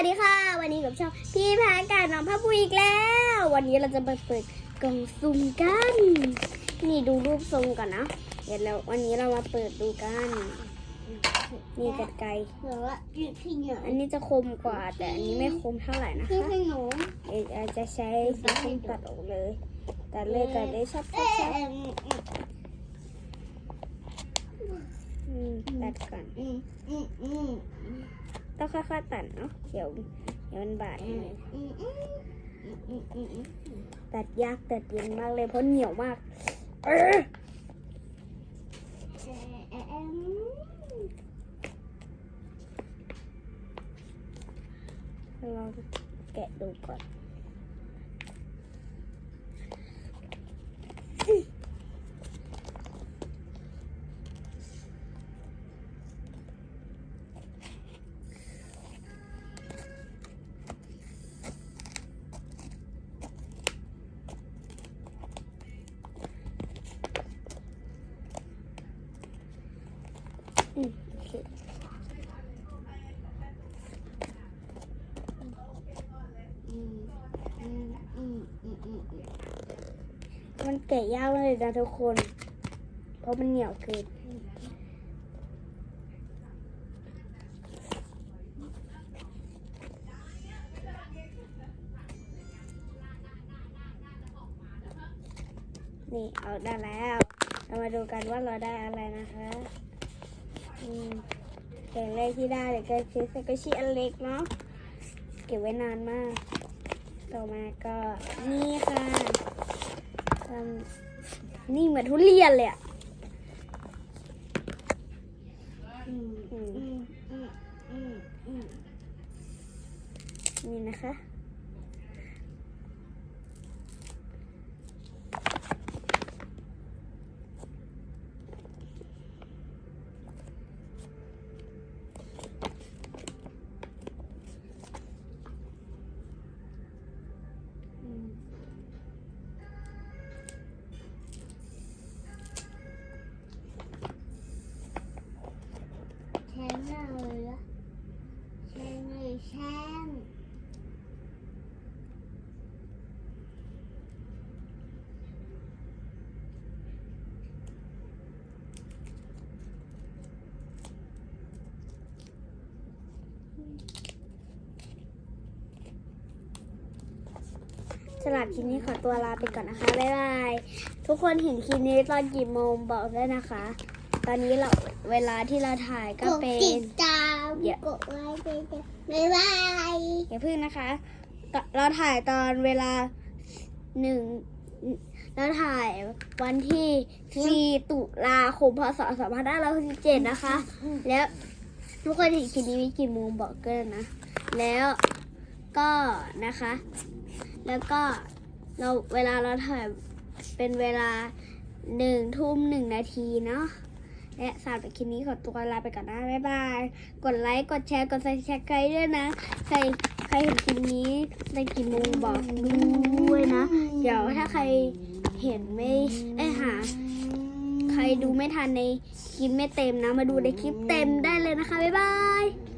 สวัสดีค่ะ วันนี้กับช่องพี่แพ้การน้องพระปุยอีกแล้ว วันนี้เราจะมาเปิดกล่องซุ่มกัน นี่ดูรูปทรงก่อนนะ เดี๋ยวเราวันนี้เรามาเปิดดูกันนี่กรรไกรหรือว่าพี่พี่หนูอันนี้จะคมกว่า แต่อันนี้ไม่คมเท่าไหร่นะพี่คะพี่หนูเดี๋ยวอาจจะใช้สีส้มตัดออกเลยตัดเลยตัดเลยชับชัเอ๊บชับะอืมตัดก่อนอืมอืมอืม ต้องค่อยๆตัดเนาะเดี๋ยวเดี๋ยวมันบาดมืออืมอืมอืมอืมอืมตัดยากตัดเย็นมากเลยเพราะเหนียวมากเออเอ๊ะเอ๊ะลองแกะดูก่อน มันแกะยากเลยนะทุกคน เพราะมันเหนียวเกินนี่เอาได้แล้ว เรามาดูกันว่าเราได้อะไรนะคะ อืมแต่แรกที่ได้เดี๋ยวก็คือสกุชิอันเล็กเนาะ เก็บไว้นานมาก ต่อมาก็นี่ค่ะนี่เหมือนทุเรียนเลยอะนี่นะคะ เช่งสลับคลิปนี้ขอตัวลาไปก่อนนะคะ บ๊ายบาย ทุกคนเห็นคลิปนี้ตอนกี่โมงบอกด้วยนะคะ ตอนนี้เราเวลาที่เราถ่ายก็เป็ตินดต อย่ากดไลค์ด้วยนะบ๊ายบายอย่าพึ่งนะคะตเราถ่ายตอนเวลาหนึ่งเราถ่ายวันที่4ตุลาคมพศ2567นะคะ แล้วทุกคนเห็นคลิปนี้มีกี่โมงบอกเกินนะ แล้วก็นะคะ แล้วก็เราเวลาเราถ่ายเป็นเวลาหนึ่งทุ่มหนึ่งนาทีเนาะ และสำหรับคลิปนี้ขอตัวลาไปก่อนนะ บ๊ายบาย กดไลค์ กดแชร์ กดซับสไครต์ด้วยนะ ใครใครเห็นคลิปนี้ในกี่โมงบอกด้วยนะ เดี๋ยวถ้าใครเห็นไม่ไอยหา ใครดูไม่ทันในคลิปไม่เต็มนะ มาดูในคลิปเต็มได้เลยนะคะ บ๊ายบาย